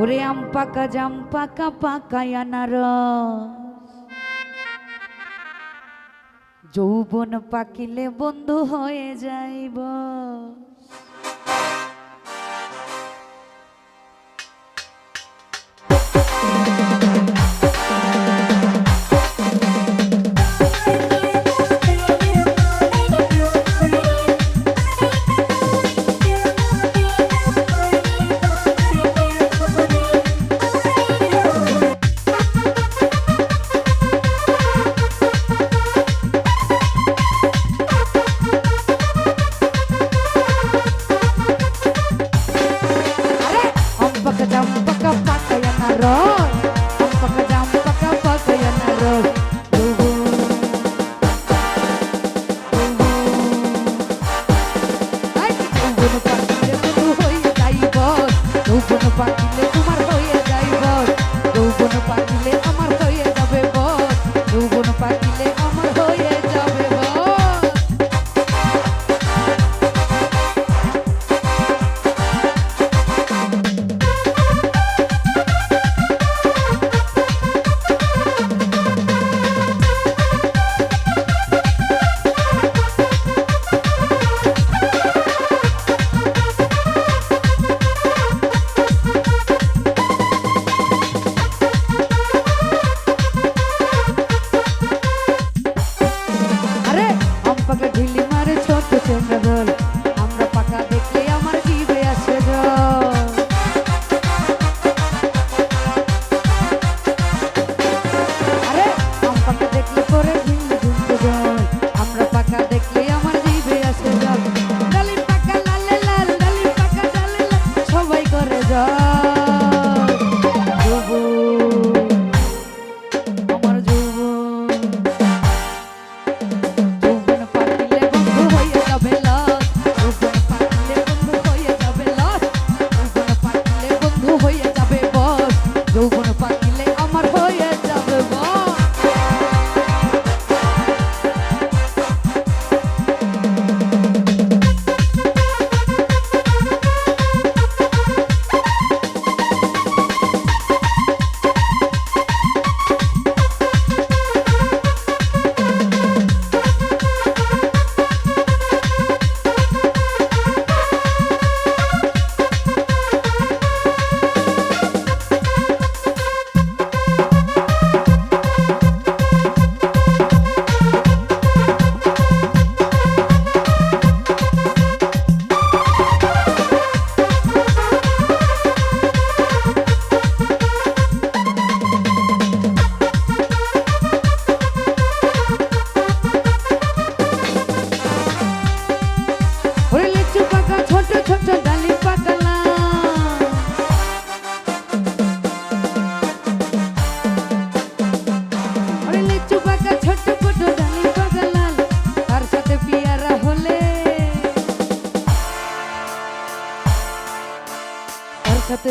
ওরে আম পাকা জাম পাকা পাকায় আনার যৌবন পাকিলে বন্ধু হয়ে যাইব।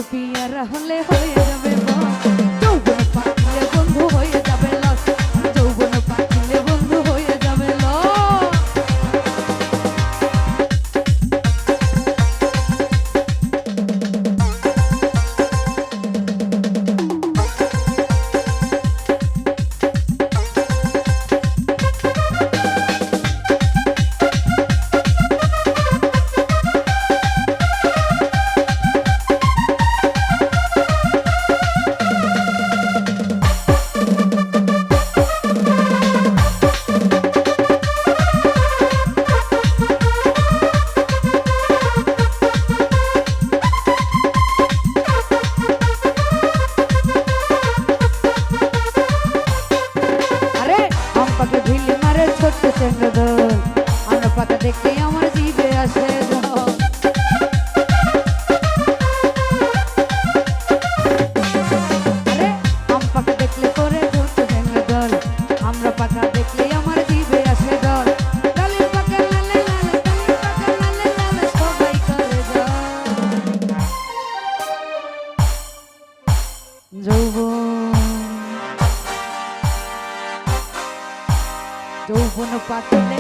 পিয়া রাহলে হয়ে যাবে মা রাখতে চন্দ্র পাতলে